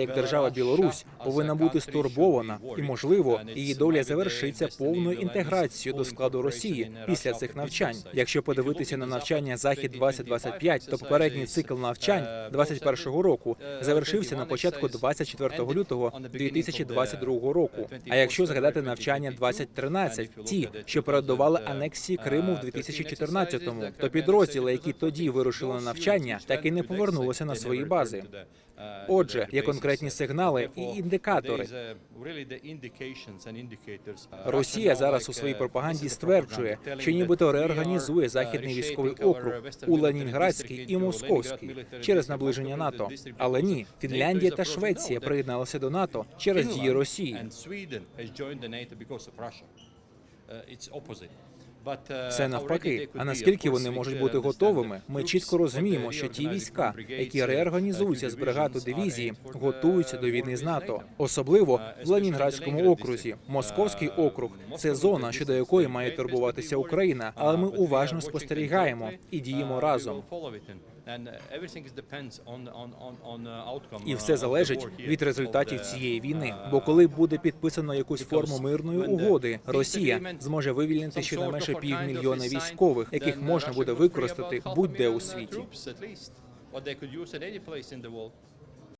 Як держава Білорусь повинна бути стурбована, і можливо, її доля завершиться повною інтеграцією до складу Росії після цих навчань. Якщо подивитися на навчання Захід 2025 то попередній цикл навчань 21 року завершився на початку 24 лютого 2022 року. А якщо згадати навчання 2013, ті, що передували анексії Криму в 2014-му, то підрозділи, які тоді вирушили на навчання, так і не повернулися на свої бази. Отже, є конкретні сигнали і індикатори. Росія зараз у своїй пропаганді стверджує, що нібито реорганізує західний військовий округ у Ленінградський і Московський через наближення НАТО. Але ні, Фінляндія та Швеція приєдналися до НАТО через дії Росії. Все навпаки. А наскільки вони можуть бути готовими? Ми чітко розуміємо, що ті війська, які реорганізуються з бригад у дивізії, готуються до війни з НАТО, особливо в Ленінградському окрузі. Московський округ це зона, щодо якої має турбуватися Україна. Але ми уважно спостерігаємо і діємо разом. І все залежить від результатів цієї війни. Бо коли буде підписано якусь форму мирної угоди, Росія зможе вивільнити щонайменше півмільйона військових, яких можна буде використати будь-де у світі.